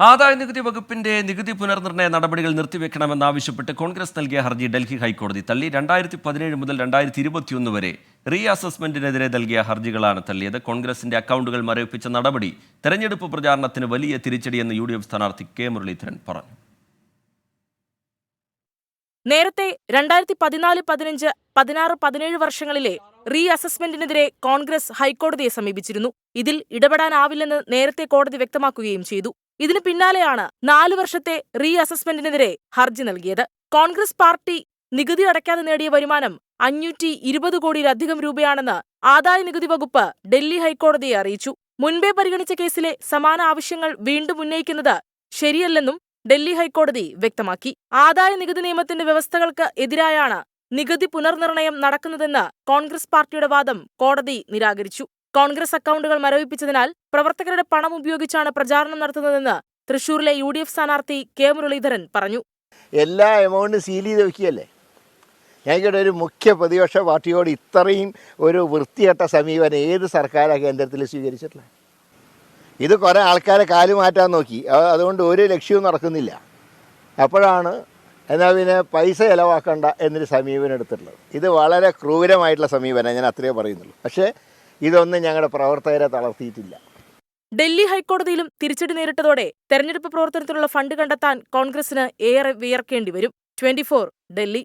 ആദായ നികുതി വകുപ്പിന്റെ നികുതി പുനർനിർണയ നടപടികൾ നിർത്തിവെക്കണമെന്നാവശ്യപ്പെട്ട് കോൺഗ്രസ് നൽകിയ ഹർജി ഡൽഹി ഹൈക്കോടതി തള്ളി. രണ്ടായിരത്തി പതിനേഴ് മുതൽ രണ്ടായിരത്തി ഇരുപത്തിയൊന്ന് വരെ റീ അസസ്മെന്റിനെതിരെ നൽകിയ ഹർജികളാണ് തള്ളിയത്. കോൺഗ്രസിന്റെ അക്കൗണ്ടുകൾ മരവിപ്പിച്ച നടപടി തെരഞ്ഞെടുപ്പ് പ്രചാരണത്തിന് വലിയ തിരിച്ചടിയെന്ന് യു ഡി എഫ് സ്ഥാനാർത്ഥി കെ. മുരളീധരൻ പറഞ്ഞു. നേരത്തെ രണ്ടായിരത്തി പതിനാല് പതിനഞ്ച് പതിനാറ് പതിനേഴ് വർഷങ്ങളിലെ റീ അസസ്മെന്റിനെതിരെ കോൺഗ്രസ് ഹൈക്കോടതിയെ സമീപിച്ചിരുന്നു. ഇതിൽ ഇടപെടാനാവില്ലെന്ന് നേരത്തെ കോടതി വ്യക്തമാക്കുകയും ചെയ്തു. ഇതിന് പിന്നാലെയാണ് നാലു വർഷത്തെ റീ അസസ്മെന്റിനെതിരെ ഹർജി നൽകിയത്. കോൺഗ്രസ് പാർട്ടി നികുതി അടയ്ക്കാതെ നേടിയ വരുമാനം അഞ്ഞൂറ്റി ഇരുപത് കോടിയിലധികം രൂപയാണെന്ന് ആദായ നികുതി വകുപ്പ് ഡൽഹി ഹൈക്കോടതിയെ അറിയിച്ചു. മുൻപേ പരിഗണിച്ച കേസിലെ സമാന ആവശ്യങ്ങൾ വീണ്ടും ഉന്നയിക്കുന്നത് ശരിയല്ലെന്നും ഡൽഹി ഹൈക്കോടതി വ്യക്തമാക്കി. ആദായ നികുതി നിയമത്തിന്റെ വ്യവസ്ഥകൾക്ക് എതിരായാണ് നികുതി പുനർനിർണയം നടക്കുന്നതെന്ന് കോൺഗ്രസ് പാർട്ടിയുടെ വാദം കോടതി നിരാകരിച്ചു. കോൺഗ്രസ് അക്കൗണ്ടുകൾ മരവിപ്പിച്ചതിനാൽ പ്രവർത്തകരുടെ പണം ഉപയോഗിച്ചാണ് പ്രചാരണം നടത്തുന്നതെന്ന് തൃശൂരിലെ യു ഡി എഫ് സ്ഥാനാർത്ഥി കെ മുരളീധരൻ പറഞ്ഞു. എല്ലാ എമൗണ്ടും സീൽ ചെയ്ത് വെക്കുകയല്ലേ? ഞങ്ങളുടെ ഒരു മുഖ്യ പ്രതിപക്ഷ പാർട്ടിയോട് ഇത്രയും ഒരു വൃത്തികെട്ട സമീപനം ഏത് സർക്കാരാണ് കേന്ദ്രത്തിൽ സ്വീകരിച്ചിട്ടില്ല ഇത് കുറേ ആൾക്കാരെ കാലുമാറ്റാൻ നോക്കി. അതുകൊണ്ട് ഒരു ലക്ഷ്യവും നടക്കുന്നില്ല. അപ്പോഴാണ് എന്നാൽ പിന്നെ പൈസ ചിലവാക്കണ്ട എന്നൊരു സമീപനം എടുത്തിട്ടുള്ളത്. ഇത് വളരെ ക്രൂരമായിട്ടുള്ള സമീപനം ഞാൻ അത്രയേ പറയുന്നുള്ളൂ. പക്ഷേ ഇതൊന്നും ഞങ്ങളുടെ പ്രവർത്തകരെ തളർത്തിയിട്ടില്ല. ഡൽഹി ഹൈക്കോടതിയിലും തിരിച്ചടി നേരിട്ടതോടെ തെരഞ്ഞെടുപ്പ് പ്രവർത്തനത്തിനുള്ള ഫണ്ട് കണ്ടെത്താൻ കോൺഗ്രസിന് ഏറെ വിയർക്കേണ്ടി വരും. ട്വന്റി ഡൽഹി.